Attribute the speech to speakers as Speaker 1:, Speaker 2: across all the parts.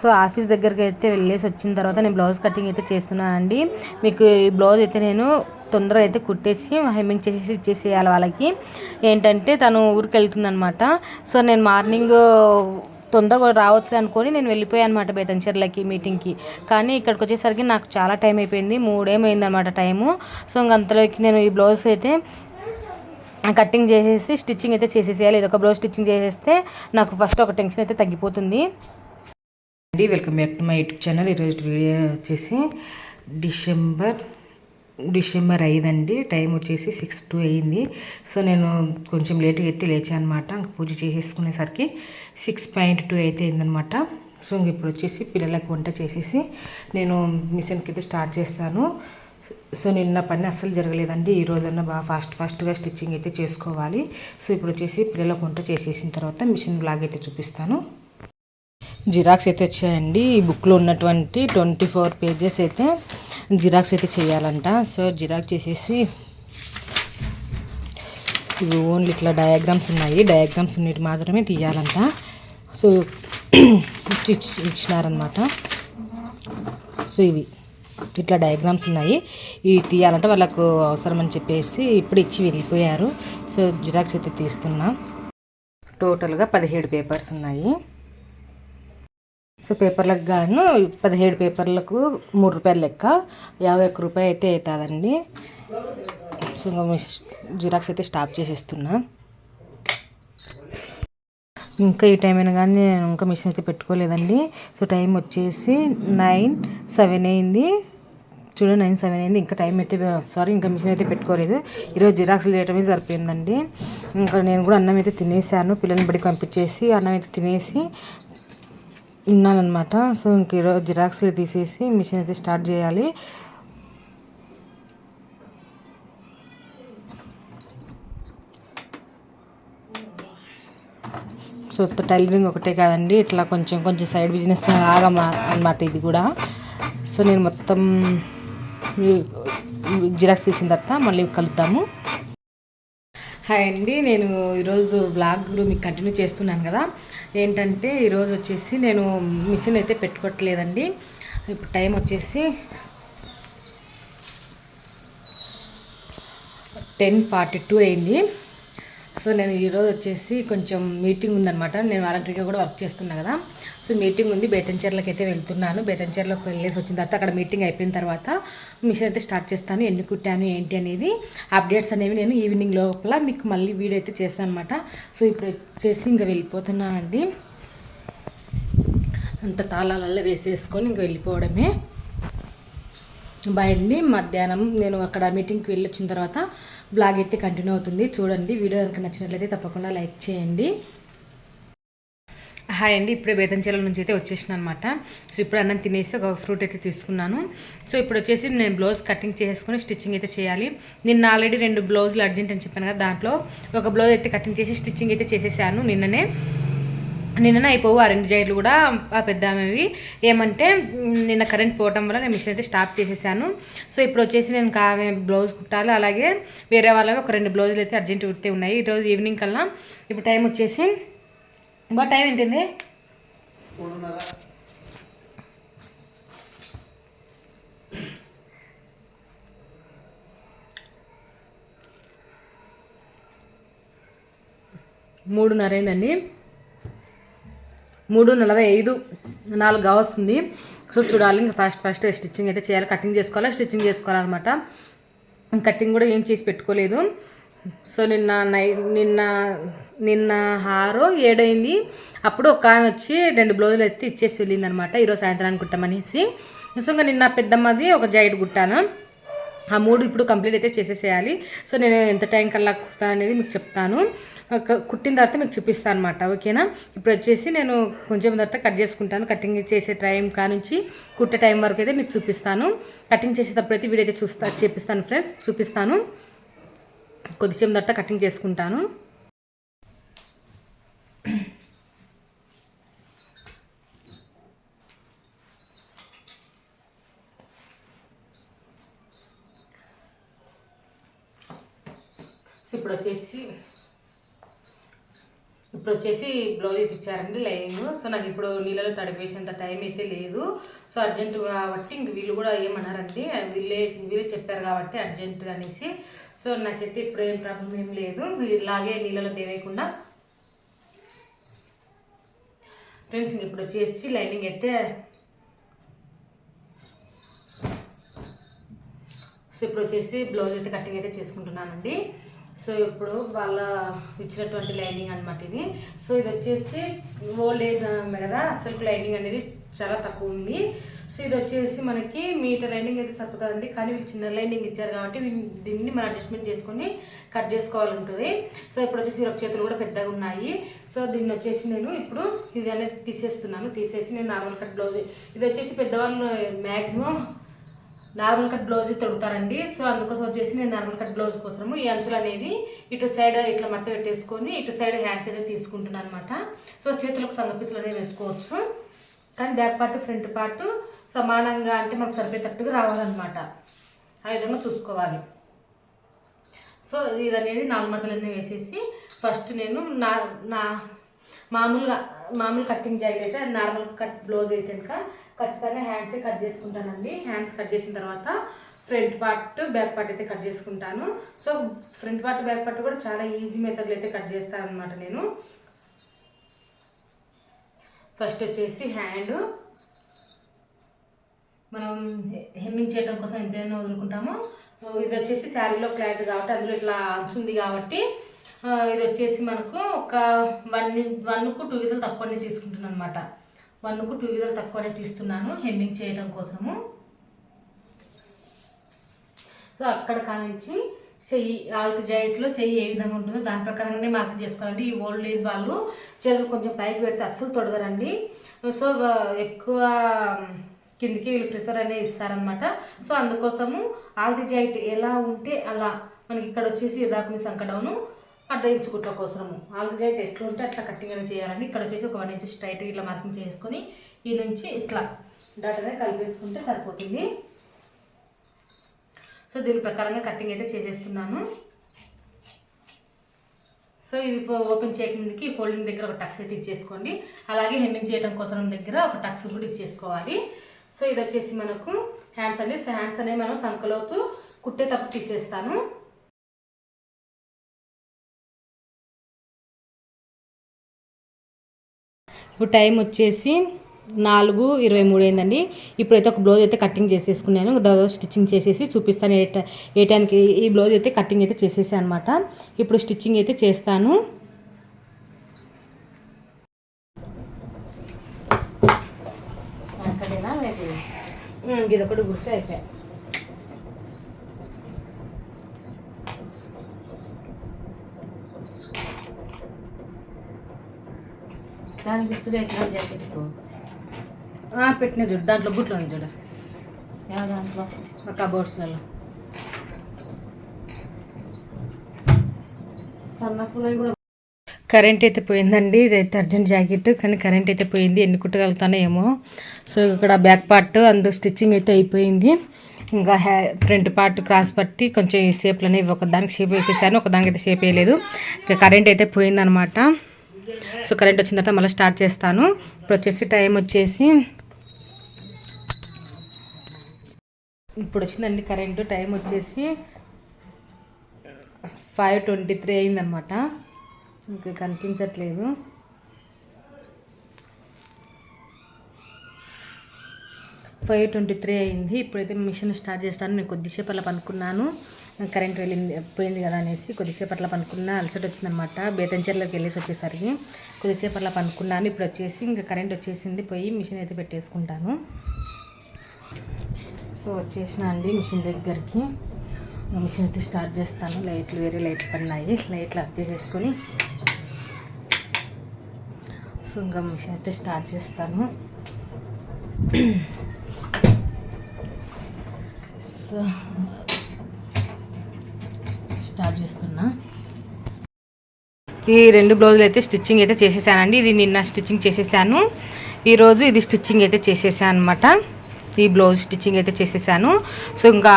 Speaker 1: So office దగ్గరికి అయితే వెళ్ళేసి వచ్చిన తర్వాత నేను బ్లౌజ్ కటింగ్ అయితే చేస్తున్నాను అండి మీకు ఈ బ్లౌజ్ అయితే నేను తొందరగా అయితే కుట్టేసి హెమ్మింగ్ చేసేసి ఇచ్చేసేయాలి వాళ్ళకి. ఏంటంటే తను ఊరికి వెళ్తుందనమాట సో నేను మార్నింగ్ తొందరగా రావచ్చు అనుకొని నేను వెళ్ళిపోయాను అనమాట బేతంచెర్లకి మీటింగ్కి. కానీ ఇక్కడికి వచ్చేసరికి నాకు చాలా టైం అయిపోయింది. మూడేమైందనమాట టైము. సో ఇంక అంతలోకి నేను ఈ బ్లౌజ్ అయితే కటింగ్ చేసేసి స్టిచ్చింగ్ అయితే చేసేసేయాలి. ఇది ఒక బ్లౌజ్ స్టిచ్చింగ్ చేసేస్తే నాకు ఫస్ట్ ఒక టెన్షన్ అయితే తగ్గిపోతుంది. అండి. Welcome back to my YouTube channel ఈరోజు వీడియో వచ్చేసి డిసెంబర్ డిసెంబర్ అండి. టైం వచ్చేసి సిక్స్ టూ అయ్యింది సో నేను కొంచెం లేట్గా ఎత్తి లేచాను అనమాట పూజ చేసేసుకునేసరికి సిక్స్ పాయింట్ టూ అయితే అయిందనమాట సో ఇంక ఇప్పుడు వచ్చేసి పిల్లలకు వంట చేసేసి నేను మిషన్కి అయితే స్టార్ట్ చేస్తాను. సో నిన్న పని అస్సలు జరగలేదండి. ఈ రోజన్నా బాగా ఫాస్ట్ ఫాస్ట్గా స్టిచ్చింగ్ అయితే చేసుకోవాలి. సో ఇప్పుడు వచ్చేసి పిల్లలకు వంట చేసేసిన తర్వాత మిషన్ బ్లాగ్ అయితే చూపిస్తాను. జిరాక్స్ అయితే వచ్చాయండి. ఈ బుక్లో ఉన్నటువంటి ట్వంటీ ఫోర్ పేజెస్ అయితే జిరాక్స్ అయితే చేయాలంట. సో జిరాక్స్ చేసేసి ఇవి ఓన్లీ ఇట్లా డయాగ్రామ్స్ ఉన్నాయి. డయాగ్రామ్స్ ఉన్నవి మాత్రమే తీయాలంట. సో ఇచ్చి ఇచ్చినారనమాట సో ఇవి ఇట్లా డయాగ్రామ్స్ ఉన్నాయి. ఇవి తీయాలంటే. వాళ్ళకు అవసరం అని చెప్పేసి ఇప్పుడు ఇచ్చి వెళ్ళిపోయారు. సో జిరాక్స్ అయితే తీస్తున్నాం. టోటల్గా పదిహేడు పేపర్స్ ఉన్నాయి. సో పేపర్లకు గాను పదిహేడు పేపర్లకు మూడు రూపాయలు లెక్క యాభై ఒక్క రూపాయి అయితే అవుతుందండి. సో ఇంకా మిస్- జిరాక్స్ అయితే స్టాప్ చేసేస్తున్నా. ఇంకా ఈ టైం అయినా కానీ నేను ఇంకా మిషన్ అయితే పెట్టుకోలేదండి. సో టైం వచ్చేసి నైన్ సెవెన్ అయింది. చూడండి నైన్ సెవెన్ అయింది. ఇంకా టైం అయితే సారీ ఇంకా మిషన్ అయితే పెట్టుకోలేదు. ఈరోజు జిరాక్స్లు చేయటమే సరిపోయిందండి. ఇంకా నేను కూడా అన్నం అయితే తినేసాను. పిల్లల్ని బడికి పంపించేసి అన్నం అయితే తినేసి ఉన్నానమాట సో ఇంక ఈరోజు జిరాక్స్లు తీసేసి మిషన్ అయితే స్టార్ట్ చేయాలి. సో టైలరింగ్ ఒకటే కాదండి. ఇట్లా కొంచెం కొంచెం సైడ్ బిజినెస్ లాగా అనమాట ఇది కూడా. సో నేను మొత్తం జిరాక్స్ తీసిన తర్వాత మళ్ళీ కలుద్దాము. హాయ్ అండి నేను ఈరోజు వ్లాగ్ మీకు కంటిన్యూ చేస్తున్నాను కదా. ఏంటంటే ఈరోజు వచ్చేసి నేను మిషన్ అయితే పెట్టుకోవట్లేదండి. ఇప్పుడు టైం వచ్చేసి టెన్ ఫార్టీ టూ అయింది. సో నేను ఈరోజు వచ్చేసి కొంచెం మీటింగ్ ఉందనమాట నేను వాలంటరీగా కూడా వర్క్ చేస్తున్నా కదా. సో మీటింగ్ ఉంది. బేతంచెర్లకి అయితే వెళ్తున్నాను. బేతంచెర్లకు వెళ్ళేసి వచ్చిన తర్వాత అక్కడ మీటింగ్ అయిపోయిన తర్వాత మిషన్ అయితే స్టార్ట్ చేస్తాను. ఎన్ని కుట్టాను ఏంటి అనేది అప్డేట్స్ అనేవి నేను ఈవినింగ్ లోపల మీకు మళ్ళీ వీడియో అయితే చేస్తాను అనమాట సో ఇప్పుడు వచ్చేసి ఇంకా వెళ్ళిపోతున్నానండి. అంత తాళాలలో వేసేసుకొని ఇంక వెళ్ళిపోవడమే. బాయ్ మధ్యాహ్నం నేను అక్కడ మీటింగ్కి వెళ్ళి వచ్చిన తర్వాత బ్లాగ్ అయితే కంటిన్యూ అవుతుంది. చూడండి వీడియో కనుక నచ్చినట్లయితే తప్పకుండా లైక్ చేయండి. హాయ్ అండి ఇప్పుడే బేతంచెల నుంచి అయితే వచ్చేసిన అనమాట సో ఇప్పుడు అన్నం తినేసి ఒక ఫ్రూట్ అయితే తీసుకున్నాను. సో ఇప్పుడు వచ్చేసి నేను బ్లౌజ్ కటింగ్ చేసుకుని స్టిచ్చింగ్ అయితే చేయాలి. నిన్న ఆల్రెడీ రెండు బ్లౌజులు అర్జెంట్ అని చెప్పాను కదా దాంట్లో ఒక బ్లౌజ్ అయితే కటింగ్ చేసి స్టిచ్చింగ్ అయితే చేసేసాను నిన్ననే. నిన్న అయిపోవు ఆ రెండు జైలు కూడా ఆ పెద్ద ఏమంటే నిన్న కరెంట్ పోవటం వల్ల నేను మిషన్ అయితే స్టాప్ చేసేసాను. సో ఇప్పుడు వచ్చేసి నేను కామె బ్లౌజ్ కుట్టాలి. అలాగే వేరే వాళ్ళవి ఒక రెండు బ్లౌజులు అయితే అర్జెంట్ కుడితే ఉన్నాయి. ఈరోజు ఈవినింగ్ కల్లా ఇప్పుడు టైం వచ్చేసి బా టైం ఏంటండి మూడున్నర అయిందండి. మూడు నలభై ఐదు నాలుగు వస్తుంది సో చూడాలి ఇంకా ఫాస్ట్ ఫాస్ట్ స్టిచ్చింగ్ అయితే చేయాలి. కటింగ్ చేసుకోవాలి? స్టిచ్చింగ్ చేసుకోవాలన్నమాట. కటింగ్ కూడా ఏం చేసి పెట్టుకోలేదు. సో నిన్న నై నిన్న నిన్న ఆరో ఏడైంది. అప్పుడు ఒక ఆమె వచ్చి రెండు బ్లౌజులు అయితే ఇచ్చేసి వెళ్ళింది అనమాట ఈరోజు సాయంత్రానికి కుట్టామనేసి. సో ఇంకా నిన్న పెద్దమ్మది ఒక జైడ్ కుట్టాను. ఆ మూడు ఇప్పుడు కంప్లీట్ అయితే చేసేసేయాలి. సో నేను ఎంత టైం కల్లా కుడతా అనేది మీకు చెప్తాను. కుట్టిన తర్వాత మీకు చూపిస్తాను అనమాట ఓకేనా? ఇప్పుడు వచ్చేసి నేను కొంచెం తర్వాత కట్ చేసుకుంటాను. కటింగ్ చేసే టైం కానుంచి కుట్టే టైం వరకు అయితే మీకు చూపిస్తాను. కటింగ్ చేసేటప్పుడు అయితే వీడియో అయితే చూస్తా చేపిస్తాను ఫ్రెండ్స్ చూపిస్తాను. కొద్దిసేపు తర్వాత కటింగ్ చేసుకుంటాను. ఇప్పుడు వచ్చేసి ఇప్పుడు వచ్చేసి బ్లౌజ్ అయితే ఇచ్చారండి లైనింగ్. సో నాకు ఇప్పుడు నీళ్ళలో తడిపేసేంత టైం అయితే లేదు. సో అర్జెంట్ కాబట్టి ఇంక వీళ్ళు కూడా ఏమన్నారండి వీళ్ళే వీళ్ళే చెప్పారు కాబట్టి అర్జెంట్ అనేసి. సో నాకైతే ఇప్పుడు ఏం ప్రాబ్లం ఏం లేదు. ఇలాగే నీళ్ళలో తేవేయకుండా. ఫ్రెండ్స్ ఇంక ఇప్పుడు వచ్చేసి లైనింగ్ అయితే సో ఇప్పుడు వచ్చేసి బ్లౌజ్ అయితే కటింగ్ అయితే చేసుకుంటున్నానండి. సో ఇప్పుడు వాళ్ళ ఇచ్చినటువంటి లైనింగ్ అనమాట ఇది. సో ఇది వచ్చేసి ఓల్డ్ ఏజ్ కదా అసలు లైనింగ్ అనేది చాలా తక్కువ ఉంది. సో ఇది వచ్చేసి మనకి మీటర్ లైనింగ్ అయితే సరిపోతుందండి. కానీ వీళ్ళు చిన్న లైనింగ్ ఇచ్చారు కాబట్టి దీన్ని మనం అడ్జస్ట్మెంట్ చేసుకొని కట్ చేసుకోవాలి ఉంటుంది. సో ఇప్పుడు వచ్చేసి ఇరవై చేతులు కూడా పెద్దగా ఉన్నాయి. సో దీన్ని వచ్చేసి నేను ఇప్పుడు ఇది అనేది తీసేస్తున్నాను. తీసేసి నేను నార్మల్ కట్ బ్లౌజ్ ఇది వచ్చేసి పెద్దవాళ్ళు మ్యాక్సిమం నార్మల్ కట్ బ్లౌజ్ తొడుగుతారండి. సో అందుకోసం వచ్చేసి నేను నార్మల్ కట్ బ్లౌజ్ కోసము ఈ అంచులు అనేవి ఇటు సైడ్ ఇట్లా మట్ట పెట్టేసుకొని ఇటు సైడ్ హ్యాండ్స్ అయితే తీసుకుంటున్నాను అనమాట సో చేతులకు సన్న అనేవి వేసుకోవచ్చు. కానీ బ్యాక్ పార్ట్ ఫ్రంట్ పార్ట్ సమానంగా అంటే మనకు సరిపోయేటట్టుగా రావాలన్నమాట. ఆ విధంగా చూసుకోవాలి. సో ఇది అనేది నాలుగు మట్టలన్నీ వేసేసి ఫస్ట్ నేను నా నా మామూలుగా మామూలు కట్టింగ్ జాయిల్ అయితే నార్మల్ కట్ బ్లౌజ్ అయితే కనుక ఖచ్చితంగా హ్యాండ్సే కట్ చేసుకుంటానండి. హ్యాండ్స్ కట్ చేసిన తర్వాత ఫ్రంట్ పార్ట్ బ్యాక్ పార్ట్ అయితే కట్ చేసుకుంటాను. So front part back part కూడా చాలా ఈజీ మెథడ్లో అయితే కట్ చేస్తాను అనమాట నేను. ఫస్ట్ వచ్చేసి హ్యాండ్ మనం హెమ్మింగ్ చేయడం కోసం ఎంతైనా వదులుకుంటామో. ఇది వచ్చేసి శారీలో క్లాత్ కాబట్టి అందులో ఇట్లా అంచుంది కాబట్టి ఇది వచ్చేసి మనకు ఒక వన్ వన్కు టూ విధాలు తక్కువనే తీసుకుంటున్నాను అనమాట వన్కు టూ వీలర్ తక్కువనే తీస్తున్నాను హెమ్మింగ్ చేయడం కోసము. సో అక్కడ కానించి చెయ్యి ఆల్కి జాయింట్లో చెయ్యి ఏ విధంగా ఉంటుందో దాని ప్రకారంగానే మార్కెట్ చేసుకోవాలండి. ఈ ఓల్డ్ ఏజ్ వాళ్ళు చేతులు కొంచెం పైకి పెడితే అస్సలు తొడగరండి. సో ఎక్కువ కిందికి వీళ్ళు ప్రిఫర్ అనేది ఇస్తారనమాట సో అందుకోసము ఆల్ది జాయింట్ ఎలా ఉంటే అలా మనకి ఇక్కడ వచ్చేసి దాకా మీ సంకడౌను అర్ధ ఇంచు కుట్ల కోసము ఆల్ది ఎట్లా ఉంటే అట్లా కట్టింగ్ అనేది చేయాలండి ఇక్కడ వచ్చేసి ఒక వన్ ఇంచ్ స్ట్రైట్ ఇట్లా మార్కింగ్ చేసుకొని ఈ నుంచి ఇట్లా డాట్ అనేది కలిపేసుకుంటే సరిపోతుంది. సో దీని ప్రకారంగా కటింగ్ అయితే చేసేస్తున్నాను. సో ఇది ఫో- ఓపెన్ చేయకముందుకి ఫోల్డింగ్ దగ్గర ఒక టక్స్ అయితే ఇచ్చేసుకోండి. అలాగే హెమ్మింగ్ చేయడం కోసం దగ్గర ఒక టక్స్ కూడా ఇచ్చేసుకోవాలి. సో ఇది వచ్చేసి మనకు హ్యాండ్స్ అండి. హ్యాండ్స్ అనేవి మనం సంకలోతు కుట్టే తప్పు తీసేస్తాను. ఇప్పుడు టైం వచ్చేసి నాలుగు ఇరవై మూడు అయిందండి. ఇప్పుడైతే ఒక బ్లౌజ్ అయితే కటింగ్ చేసేసుకున్నాను. దాదాపు స్టిచ్చింగ్ చేసేసి చూపిస్తాను. ఏ ఏ టైంకి ఈ బ్లౌజ్ అయితే కటింగ్ అయితే చేసేసాను అనమాట ఇప్పుడు స్టిచ్చింగ్ అయితే చేస్తాను. ఇది ఒకటి గుర్తు అయిపోయాయి. ఎట్లా జాకెట్? పెట్టిన చూడు దాంట్లో బుట్లో ఉంది చూడు. దాంట్లో? కబోర్డ్స్లలో కూడా కరెంట్ అయితే పోయిందండి ఇదైతే అర్జెంట్ జాకెట్ కానీ కరెంట్ అయితే పోయింది ఎన్ని కుట్టగలుగుతానో ఏమో. సో ఇక్కడ బ్యాక్ పార్ట్ అందు స్టిచ్చింగ్ అయితే అయిపోయింది. ఇంకా హ్యా ఫ్రంట్ పార్ట్ క్రాస్ పట్టి కొంచెం ఈ షేప్లు అనేవి ఒకదానికి షేప్ వేసేసాను ఒకదానికి అయితే షేప్ వేయలేదు. ఇంకా కరెంట్ అయితే పోయిందనమాట. సో కరెంట్ వచ్చిన తర్వాత మళ్ళీ స్టార్ట్ చేస్తాను. ఇప్పుడు వచ్చేసి టైం వచ్చేసి ఇప్పుడు వచ్చిందండి కరెంటు టైం వచ్చేసి ఫైవ్ ట్వంటీ త్రీ అయిందనమాట. ఇంకా కనిపించట్లేదు. ఫైవ్ ట్వంటీ త్రీ అయింది. ఇప్పుడైతే మిషన్ స్టార్ట్ చేస్తాను. నేను కొద్దిసేపు అలా పనుకున్నాను. కరెంట్ వెళ్ళింది పోయింది కదా అనేసి కొద్దిసేపు అట్లా పనుకున్నా అలసట వచ్చిందనమాట బేతంచెర్లోకి వెళ్ళేసి వచ్చేసరికి కొద్దిసేపు అట్లా పనుకున్నాను. ఇప్పుడు వచ్చేసి ఇంకా కరెంట్ వచ్చేసింది పోయి మిషన్ అయితే పెట్టేసుకుంటాను. సో వచ్చేసిన అండి మిషన్ దగ్గరికి. మిషన్ అయితే స్టార్ట్ చేస్తాను. లైట్లు వేరే లైట్లు పడినాయి. లైట్లు అప్ చేసేసుకొని సో ఇంకా మిషన్ అయితే స్టార్ట్ చేస్తాను. సో స్టార్ట్ చేస్తున్నా. ఈ రెండు బ్లౌజులు అయితే స్టిచ్చింగ్ అయితే చేసేసానండి. ఇది నిన్న స్టిచ్చింగ్ చేసేసాను. ఈరోజు ఇది స్టిచ్చింగ్ అయితే చేసేసాను అనమాట ఈ బ్లౌజ్ స్టిచ్చింగ్ అయితే చేసేసాను. సో ఇంకా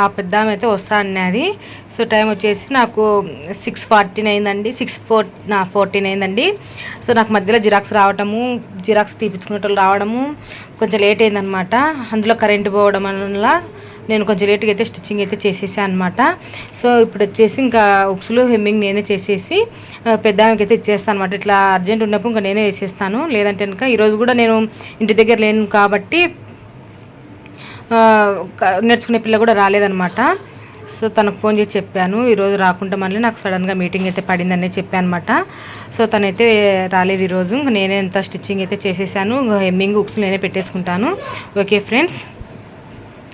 Speaker 1: ఆ పెద్ద అయితే వస్తా అన్నది. సో టైం వచ్చేసి నాకు సిక్స్ ఫార్టీన్ అయిందండి. సిక్స్ ఫోర్ నా ఫోర్టీన్ అయిందండి. సో నాకు మధ్యలో జిరాక్స్ రావడము జిరాక్స్ తీపించుకునేటోళ్ళు రావడము కొంచెం లేట్ అయిందనమాట అందులో కరెంట్ పోవడం వల్ల నేను కొంచెం లేట్గా అయితే స్టిచ్చింగ్ అయితే చేసేసాను అనమాట సో ఇప్పుడు వచ్చేసి ఇంకా ఉక్సులు హెమ్మింగ్ నేనే చేసేసి పెద్ద ఆమెకైతే ఇచ్చేస్తాను అనమాట ఇట్లా అర్జెంట్ ఉన్నప్పుడు ఇంకా నేనే వేసేస్తాను లేదంటే కనుక ఈరోజు కూడా నేను ఇంటి దగ్గర లేను కాబట్టి నేర్చుకునే పిల్ల కూడా రాలేదనమాట సో తనకు ఫోన్ చేసి చెప్పాను. ఈరోజు రాకుండా మళ్ళీ నాకు సడన్గా మీటింగ్ అయితే పడిందనే చెప్పాను అనమాట సో తనైతే రాలేదు ఈరోజు నేనే ఎంత స్టిచ్చింగ్ అయితే చేసేసాను. ఇంకా హెమ్మింగ్ ఉక్స్ నేనే పెట్టేసుకుంటాను. Okay friends.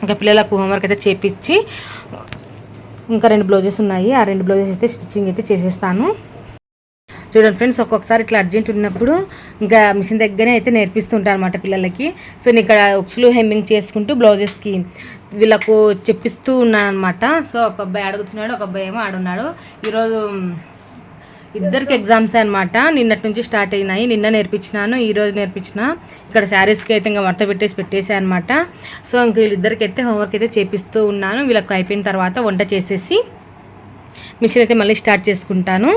Speaker 1: ఇంకా పిల్లలకు హోంవర్క్ అయితే చేపించి ఇంకా రెండు బ్లౌజెస్ ఉన్నాయి. ఆ రెండు బ్లౌజెస్ అయితే స్టిచ్చింగ్ అయితే చేసేస్తాను. చూడండి ఫ్రెండ్స్ ఒక్కొక్కసారి ఇట్లా అర్జెంట్ ఉన్నప్పుడు ఇంకా మిషన్ దగ్గరనే అయితే నేర్పిస్తుంటాను అనమాట పిల్లలకి. సో నేను ఇక్కడ ఉక్సులు హెమ్మింగ్ చేసుకుంటూ బ్లౌజెస్కి వీళ్ళకు చెప్పిస్తూ ఉన్నాను అనమాట సో ఒక అబ్బాయి అడుగుతున్నాడు ఒక అబ్బాయి ఏమో ఆడున్నాడు. ఈరోజు ఇద్దరికి ఎగ్జామ్స్ అనమాట నిన్నటి నుంచి స్టార్ట్ అయినాయి. నిన్న నేర్పించినాను ఈరోజు నేర్పించిన. ఇక్కడ శారీస్కి అయితే ఇంకా మడత పెట్టేసి పెట్టేసాను అనమాట సో ఇంక వీళ్ళిద్దరికి అయితే హోంవర్క్ అయితే చేపిస్తూ ఉన్నాను. వీళ్ళకి అయిపోయిన తర్వాత వంట చేసేసి మిషన్ అయితే మళ్ళీ స్టార్ట్ చేసుకుంటాను.